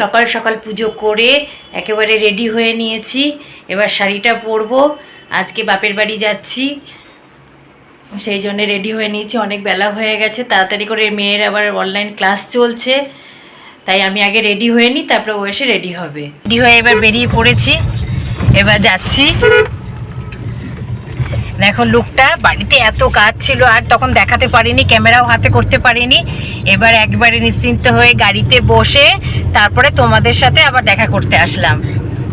সকাল সকাল পুজো করে একেবারে রেডি হয়ে নিয়েছি। এবার শাড়িটা পরবো। আজকে বাপের বাড়ি যাচ্ছি। সেই জন্য রেডি হয়ে নিয়েছি। অনেক বেলা হয়ে গেছে। তাড়াতাড়ি করে মেয়ের আবার অনলাইন ক্লাস চলছে। তাই আমি আগে রেডি হয়ে নিই তারপরে ও এসে রেডি হবে। রেডি হয়ে এবার বেরিয়ে পড়েছি। এবার যাচ্ছি। দেখো লুকটা বাড়িতে এত কাজ ছিল আর তখন দেখাতে পারিনি ক্যামেরাও হাতে করতে পারিনি। এবার একবারে নিশ্চিন্ত হয়ে গাড়িতে বসে তারপরে তোমাদের সাথে আবার দেখা করতে আসলাম।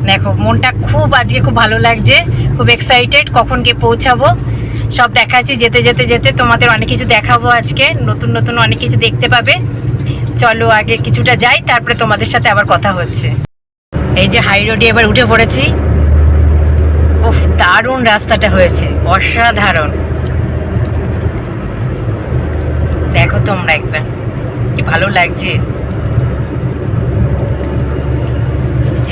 দেখো, মনটা খুব আজকে খুব ভালো লাগছে, খুব এক্সাইটেড কখন গিয়ে পৌঁছাবো। সব দেখাচ্ছি, যেতে যেতে যেতে তোমাদের অনেক কিছু দেখাবো আজকে, নতুন নতুন অনেক কিছু দেখতে পাবে। চলো আগে কিছুটা যাই, তারপরে তোমাদের সাথে আবার কথা হচ্ছে। এই যে হাই রোডে এবার উঠে পড়েছি। উফ দারুণ রাস্তাটা হয়েছে। অসাধারণ। দেখো তোমরা একবার। কি ভালো লাগছে।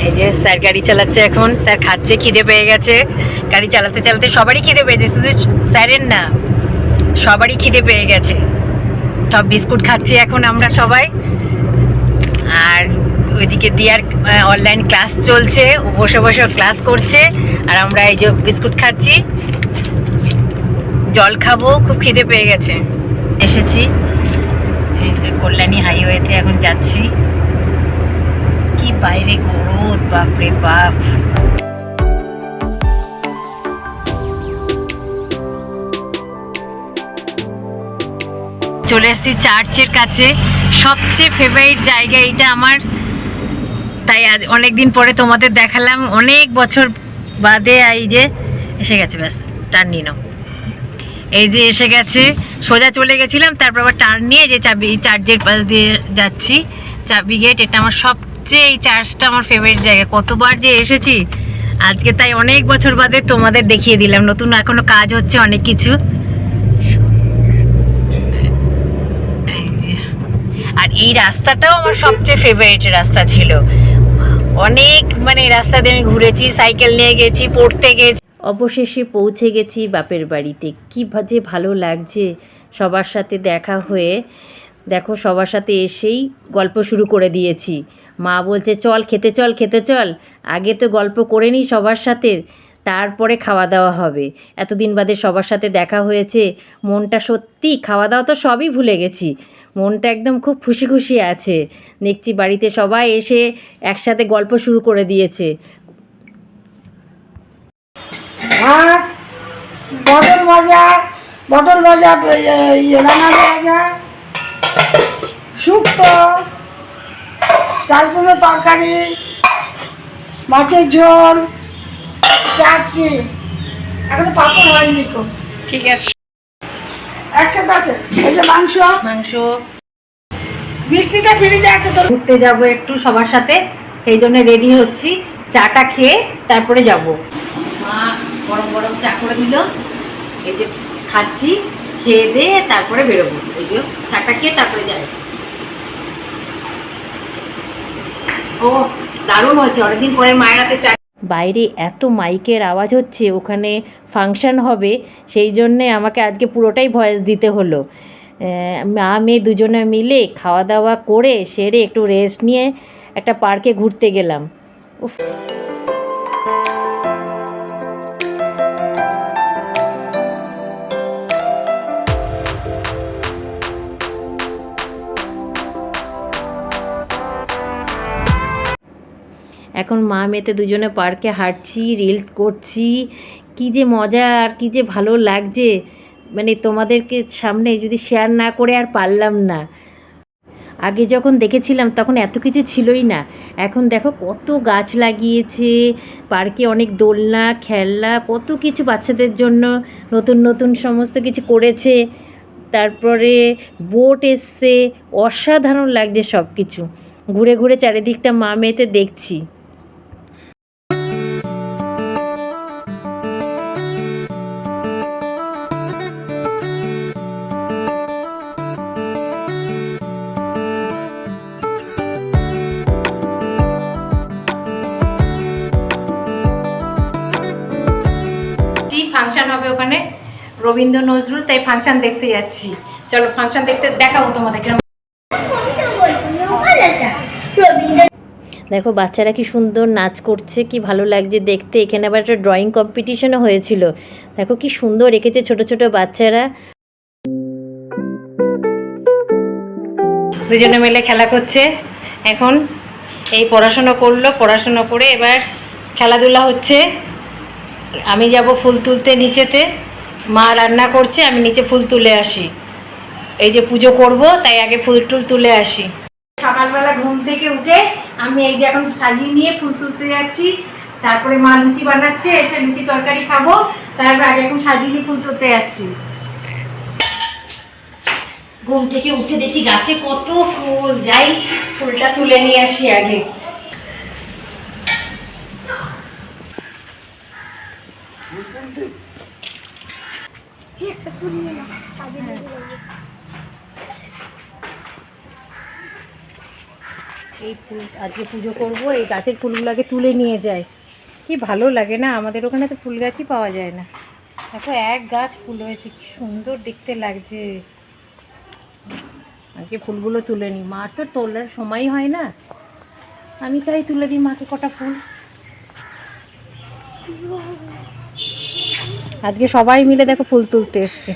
এই যে স্যার গাড়ি চালাচ্ছে এখন। স্যার খাচ্ছে, খিদে পেয়ে গেছে। গাড়ি চালাতে চালাতে সবারই খিদে পেয়েছে, শুধু স্যারের না, সবারই খিদে পেয়ে গেছে। সব বিস্কুট খাচ্ছি এখন আমরা সবাই। ওইদিকে দিয়ার অনলাইন ক্লাস চলছে বসে বসে ক্লাস করছে, আর আমরা এই যে বিস্কুট খাচ্ছি। জল খাব, খুব খিদে পেয়ে গেছে। এসেছি। কল্যাণী হাইওয়েতে এখন যাচ্ছি। কি বাইরে গরদ, বাপরে বাপ। চলে এসেছি চার্চের কাছে। সবচেয়ে ফেভারিট জায়গা এটা আমার। তাই আজ অনেক দিন পরে তোমাদের দেখালাম, অনেক বছর বাদে এই যে এসে গেছে, ব্যাস টার্ন নিয়ে নাও। এই যে এসে গেছে, সোজা চলে গেছিলাম, তারপর আবার টার্ন নিয়ে যে চাবি চার্জের পাশ দিয়ে যাচ্ছি। চাবি গেট এটা আমার সবচেয়ে এই চার্জটা আমার ফেভারিট জায়গা। কতবার যে এসেছি, আজকে তাই অনেক বছর বাদে তোমাদের দেখিয়ে দিলাম। নতুন এখনও কাজ হচ্ছে অনেক কিছু। আর এই রাস্তাটাও আমার সবচেয়ে ফেভারিট রাস্তা ছিল। অনেক মানে রাস্তা দিয়ে আমি ঘুরেছি, সাইকেল নিয়ে গেছি, পড়তে গেছি। অবশেষে পৌঁছে গেছি বাপের বাড়িতে। কী যে ভালো লাগছে সবার সাথে দেখা হয়ে। দেখো সবার সাথে এসেই গল্প শুরু করে দিয়েছি। মা বলছে, চল, খেতে চল খেতে চল। আগে তো গল্প করে নি সবার সাথে। তারপরে খাওয়া দাওয়া হবে। এতদিন বাদে সবার সাথে দেখা হয়েছে, মনটা সত্যি খাওয়া দাওয়া তো সবই ভুলে গেছি। মনটা একদম খুব খুশি খুশি আছে। দেখছি বাড়িতে সবাই এসে একসাথে গল্প শুরু করে দিয়েছে। ভাত, পটল ভাজা পটল ভাজা ভাজা, শুক্তো, চাল কুমড়ো তরকারি, মাছের ঝোল চাটনি এখন পাপড় হয়নি তো। ঠিক আছে। একসাথে আছে। এই যে মাংস। মাংস। মিষ্টিটা ফ্রিজে আছে তোর। ঘুরতে যাব একটু সবার সাথে সেই জন্য রেডি হচ্ছি। চাটা খেয়ে তারপরে যাব। মা গরম গরম চা করে দিল এই যে খাচ্ছি খেয়ে দিয়ে তারপরে বেরোবো। এই যে চাটা খেয়ে তারপরে যাই। ও দারুণ হয়েছে। অনেকদিন পরে মায়ের হাতে চা বাইরে এত মাইকের আওয়াজ হচ্ছে, ওখানে ফাংশন হবে, সেই জন্যে আমাকে আজকে পুরোটাই ভয়েস দিতে হলো। মা মেয়ে দুজনে মিলে খাওয়া দাওয়া করে সেরে একটু রেস্ট নিয়ে একটা পার্কে ঘুরতে গেলাম। উফ। এখন মা মেয়েতে দুজনে পার্কে হাঁটছি রিলস করছি। কি যে মজা আর কি যে ভালো লাগছে। মানে তোমাদেরকে সামনে যদি শেয়ার না করে আর পারলাম না। আগে যখন দেখেছিলাম তখন এত কিছু ছিলই না। এখন দেখো কত গাছ লাগিয়েছে, পার্কে অনেক দোলনা, খেলনা, কত কিছু বাচ্চাদের জন্য নতুন নতুন সমস্ত কিছু করেছে। তারপরে বোট এসছে, অসাধারণ লাগছে সব কিছু ঘুরে ঘুরে চারিদিকটা মা মেয়েতে দেখছি। রবীন্দ্র নজরুল তাই ফাংশন দেখতে যাচ্ছি। চলো ফাংশন দেখতে দেখাবো তোমাদের কিরম। দেখো বাচ্চারা কি সুন্দর নাচ করছে কি ভালো লাগছে দেখতে। এখানে আবার একটা ড্রয়িং কম্পিটিশনও হয়েছিল। দেখো কি সুন্দর এঁকেছে ছোট ছোট বাচ্চারা। দুজনে মিলে খেলা করছে। এখন এই পড়াশোনা করল পড়াশোনা করে এবার খেলাধুলা হচ্ছে। আমি যাব ফুল তুলতে নিচেতে। মা রান্না করছে আমি নিচে ফুল তুলে আসি। এই যে পুজো করব তাই আগে ফুল টুল তুলে আসি। সকালবেলা ঘুম থেকে উঠে আমি এই যে এখন সাজিয়ে নিয়ে ফুল তুলতে যাচ্ছি। তারপরে মা লুচি বানাচ্ছে এসে লুচি তরকারি খাব। তারপর আগে এখন সাজিয়ে নিয়ে ফুল তুলতে যাচ্ছি। ঘুম থেকে উঠে দেখছি গাছে কত ফুল। যাই ফুলটা তুলে নিয়ে আসি আগে। এই ফুল, আজকে পুজো করব, এই গাছের ফুলগুলোকে তুলে নিয়ে যায়। কি ভালো লাগে না? আমাদের ওখানে তো ফুল গাছই পাওয়া যায় না। দেখো, এক গাছ ফুল হয়েছে, কি সুন্দর দেখতে লাগছে। আজকে ফুলগুলো তুলে নিই। মার তো তোলার সময় হয় না। আমি তাই তুলে দিই মাকে কটা ফুল। আজকে সবাই মিলে দেখো ফুল তুলতে এসছে।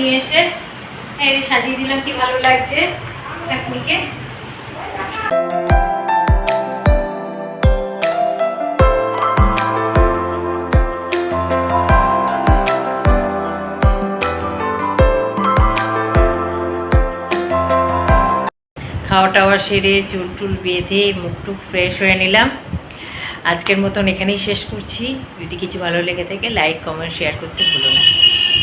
নিয়ে এসে এই যে সাজিয়ে দিলাম, কি ভালো লাগছে খাওয়া টাওয়া সেরে চুল টুল বেঁধে মুখ টুক ফ্রেশ হয়ে নিলাম। আজকের মতন এখানেই শেষ করছি। যদি কিছু ভালো লেগে থাকে লাইক কমেন্ট শেয়ার করতে ভুলো না।